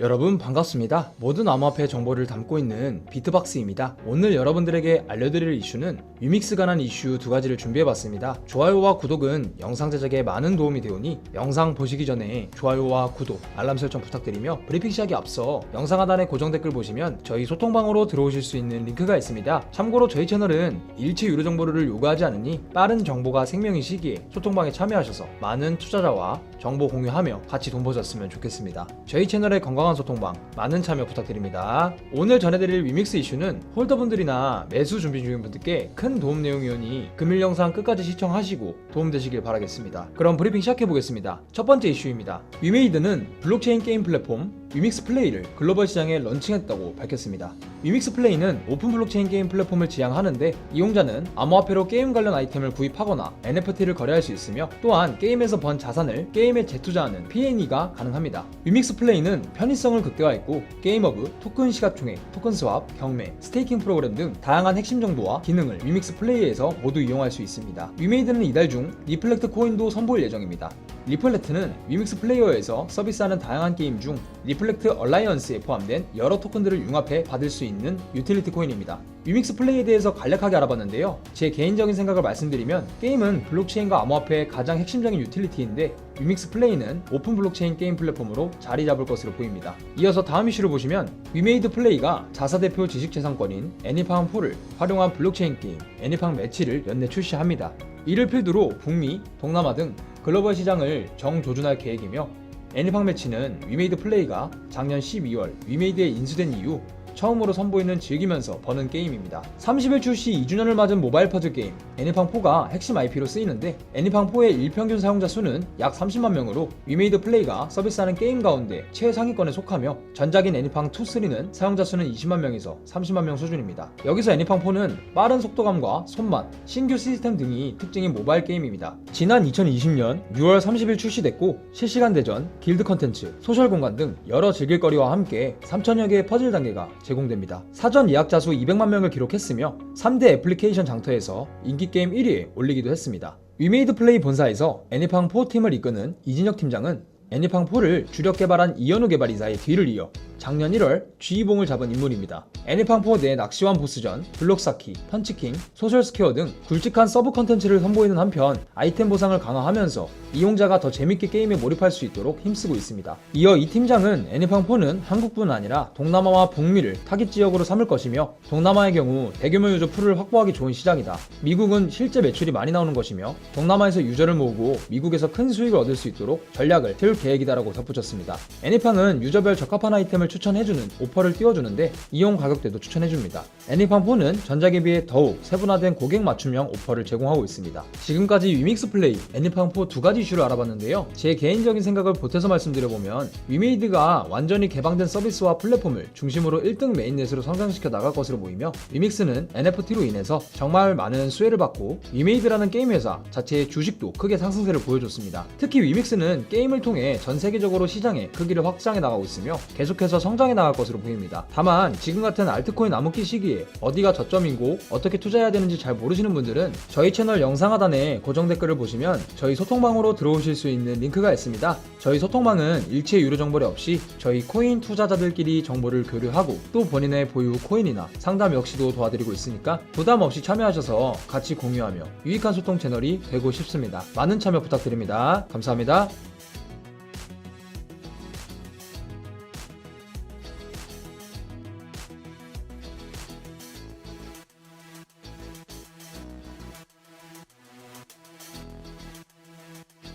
여러분 반갑습니다. 모든 암호화폐 정보를 담고 있는 비트박스입니다. 오늘 여러분들에게 알려드릴 이슈는 위믹스 관한 이슈 두 가지를 준비해봤습니다. 좋아요와 구독은 영상 제작에 많은 도움이 되오니 영상 보시기 전에 좋아요와 구독, 알람 설정 부탁드리며 브리핑 시작에 앞서 영상 하단에 고정 댓글 보시면 저희 소통방으로 들어오실 수 있는 링크가 있습니다. 참고로 저희 채널은 일체 유료 정보를 요구하지 않으니 빠른 정보가 생명인 시기에 소통방에 참여하셔서 많은 투자자와 정보 공유하며 같이 돈 버셨으면 좋겠습니다. 저희 채널의 건강한 소통방 많은 참여 부탁드립니다. 오늘 전해드릴 위믹스 이슈는 홀더분들이나 매수 준비 중인 분들께 큰 도움 내용이오니 금일 영상 끝까지 시청하시고 도움되시길 바라겠습니다. 그럼 브리핑 시작해보겠습니다. 첫 번째 이슈입니다. 위메이드는 블록체인 게임 플랫폼 위믹스 플레이를 글로벌 시장에 런칭했다고 밝혔습니다. 위믹스 플레이는 오픈 블록체인 게임 플랫폼을 지향하는데 이용자는 암호화폐로 게임 관련 아이템을 구입하거나 NFT를 거래할 수 있으며 또한 게임에서 번 자산을 게임에 재투자하는 P&E가 가능합니다. 위믹스 플레이는 편의성을 극대화했고 게임어브, 토큰 시가총액, 토큰 스왑, 경매, 스테이킹 프로그램 등 다양한 핵심 정보와 기능을 위믹스 플레이에서 모두 이용할 수 있습니다. 위메이드는 이달 중 리플렉트 코인도 선보일 예정입니다. 리플렉트는 위믹스 플레이어에서 서비스하는 다양한 게임 중 리플렉트 얼라이언스에 포함된 여러 토큰들을 융합해 받을 수 있는 유틸리티 코인입니다. 위믹스 플레이에 대해서 간략하게 알아봤는데요. 제 개인적인 생각을 말씀드리면 게임은 블록체인과 암호화폐의 가장 핵심적인 유틸리티인데 위믹스 플레이는 오픈 블록체인 게임 플랫폼으로 자리 잡을 것으로 보입니다. 이어서 다음 이슈를 보시면 위메이드 플레이가 자사 대표 지식재산권인 애니팡 4를 활용한 블록체인 게임 애니팡 매치를 연내 출시합니다. 이를 필두로 북미, 동남아 등 글로벌 시장을 정조준할 계획이며 애니팡 매치는 위메이드 플레이가 작년 12월 위메이드에 인수된 이후 처음으로 선보이는 즐기면서 버는 게임입니다. 30일 출시 2주년을 맞은 모바일 퍼즐 게임 애니팡4가 핵심 IP로 쓰이는데 애니팡4의 일평균 사용자 수는 약 30만 명으로 위메이드 플레이가 서비스하는 게임 가운데 최상위권에 속하며 전작인 애니팡2, 3는 사용자 수는 20만 명에서 30만 명 수준입니다. 여기서 애니팡4는 빠른 속도감과 손맛, 신규 시스템 등이 특징인 모바일 게임입니다. 지난 2020년 6월 30일 출시됐고 실시간 대전, 길드 컨텐츠, 소셜 공간 등 여러 즐길거리와 함께 3천여 개의 퍼즐 단계가 제공됩니다. 사전 예약자 수 200만 명을 기록했으며 3대 애플리케이션 장터에서 인기 게임 1위에 올리기도 했습니다. 위메이드 플레이 본사에서 애니팡 4 팀을 이끄는 이진혁 팀장은 애니팡 4를 주력 개발한 이현우 개발이사의 뒤를 이어 작년 1월 G봉을 잡은 인물입니다. 애니팡4 내 낚시완 보스전, 블록사키, 펀치킹, 소셜스퀘어 등 굵직한 서브 컨텐츠를 선보이는 한편 아이템 보상을 강화하면서 이용자가 더 재밌게 게임에 몰입할 수 있도록 힘쓰고 있습니다. 이어 이 팀장은 애니팡4는 한국뿐 아니라 동남아와 북미를 타깃 지역으로 삼을 것이며 동남아의 경우 대규모 유저 풀을 확보하기 좋은 시장이다. 미국은 실제 매출이 많이 나오는 것이며 동남아에서 유저를 모으고 미국에서 큰 수익을 얻을 수 있도록 전략을 세울 계획이다라고 덧붙였습니다. 애니팡은 유저별 적합한 아이템을 추천해주는 오퍼를 띄워주는데 이용 가격대도 추천해줍니다. 애니팡 4는 전작에 비해 더욱 세분화된 고객 맞춤형 오퍼를 제공하고 있습니다. 지금까지 위믹스 플레이, 애니팡 4 두 가지 이슈를 알아봤는데요. 제 개인적인 생각을 보태서 말씀드려보면 위메이드가 완전히 개방된 서비스와 플랫폼을 중심으로 1등 메인넷으로 성장시켜 나갈 것으로 보이며 위믹스는 NFT로 인해서 정말 많은 수혜를 받고 위메이드라는 게임 회사 자체의 주식도 크게 상승세를 보여줬습니다. 특히 위믹스는 게임을 통해 전 세계적으로 시장의 크기를 확장해 나가고 있으며 계속해서 성장해 나갈 것으로 보입니다. 다만 지금 같은 알트코인 암흑기 시기에 어디가 저점이고 어떻게 투자해야 되는지 잘 모르시는 분들은 저희 채널 영상 하단에 고정 댓글을 보시면 저희 소통방으로 들어오실 수 있는 링크가 있습니다. 저희 소통방은 일체 유료 정보를 없이 저희 코인 투자자들끼리 정보를 교류하고 또 본인의 보유 코인이나 상담 역시도 도와드리고 있으니까 부담 없이 참여하셔서 같이 공유하며 유익한 소통 채널이 되고 싶습니다. 많은 참여 부탁드립니다. 감사합니다.